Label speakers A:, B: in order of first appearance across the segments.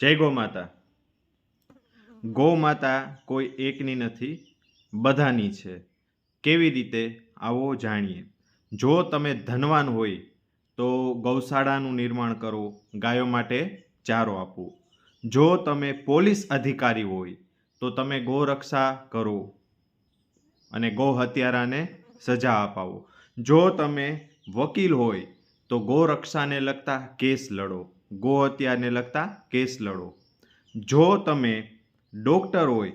A: જય ગૌ માતા ગૌ માતા કોઈ એકની નથી, બધાની છે. કેવી રીતે? આવો જાણીએ. જો તમે ધનવાન હોય, તો ગૌશાળાનું નિર્માણ કરો, ગાયો માટે ચારો આપો. જો તમે પોલીસ અધિકારી હોય, તો તમે ગૌરક્ષા કરો અને ગૌ હત્યારાને સજા અપાવો. જો તમે વકીલ હોય, તો ગૌરક્ષાને લગતા કેસ લડો. ગૌ હત્યાને લગતા કેસ લડો. જો તમે ડૉક્ટર હોય,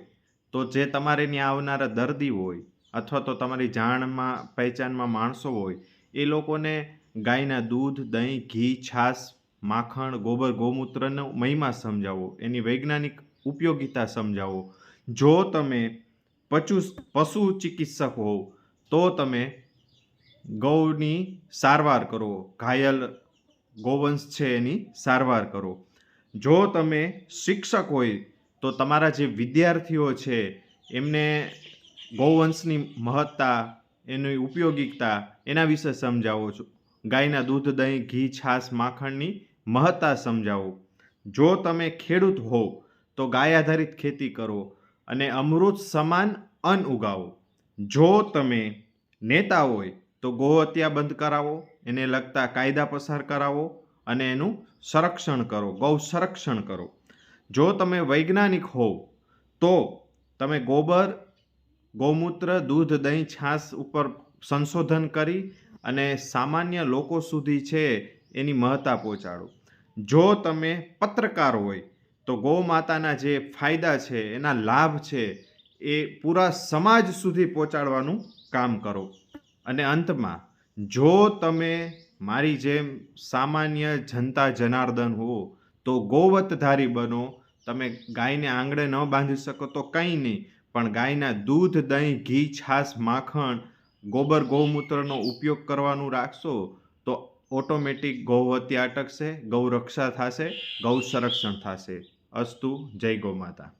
A: તો જે તમારે ત્યાં આવનારા દર્દી હોય અથવા તો તમારી જાણમાં, પહેચાનમાં માણસો હોય, એ લોકોને ગાયના દૂધ, દહીં, ઘી, છાશ, માખણ, ગોબર, ગૌમૂત્રનો મહિમા સમજાવો. એની વૈજ્ઞાનિક ઉપયોગિતા સમજાવો. જો તમે પશુ પશુ ચિકિત્સક હોવ તો તમે ગૌની સારવાર કરો. ઘાયલ ગૌવંશ છે એની સારવાર કરો. જો તમે શિક્ષક હોય, તો તમારા જે વિદ્યાર્થીઓ છે, એમને ગૌવંશની મહત્તા, એની ઉપયોગિકતા, એના વિશે સમજાવો છો. ગાયના દૂધ, દહીં, ઘી, છાશ, માખણની મહત્તા સમજાવો. જો તમે ખેડૂત હોવ તો ગાય આધારિત ખેતી કરો અને અમૃત સમાન અન્ન ઉગાવો. જો તમે નેતા હોય, તો ગૌહત્યા બંધ કરાવો. એને લગતા કાયદા પસાર કરાવો અને એનું સંરક્ષણ કરો, ગૌ સંરક્ષણ કરો. જો તમે વૈજ્ઞાનિક હોવ, તો તમે ગોબર, ગૌમૂત્ર, દૂધ, દહીં, છાશ ઉપર સંશોધન કરી અને સામાન્ય લોકો સુધી છે એની મહત્તા પહોંચાડો. જો તમે પત્રકાર હોય, તો ગૌ માતાના જે ફાયદા છે, એના લાભ છે, એ પૂરા સમાજ સુધી પહોંચાડવાનું કામ કરો. અને અંતમાં જો તમે મારી જેમ સામાન્ય જનતા જનાર્દન હો, તો ગૌવતધારી બનો. તમે ગાયને આંગળે ન બાંધી શકો તો કંઈ નહીં, પણ ગાયના દૂધ, દહીં, ઘી, છાશ, માખણ, ગોબર, ગૌમૂત્રનો ઉપયોગ કરવાનું રાખશો, તો ઓટોમેટિક ગૌહત્યા અટકશે, ગૌ રક્ષા થશે, ગૌ સંરક્ષણ થશે. અસ્તુ, જય ગૌ માતા.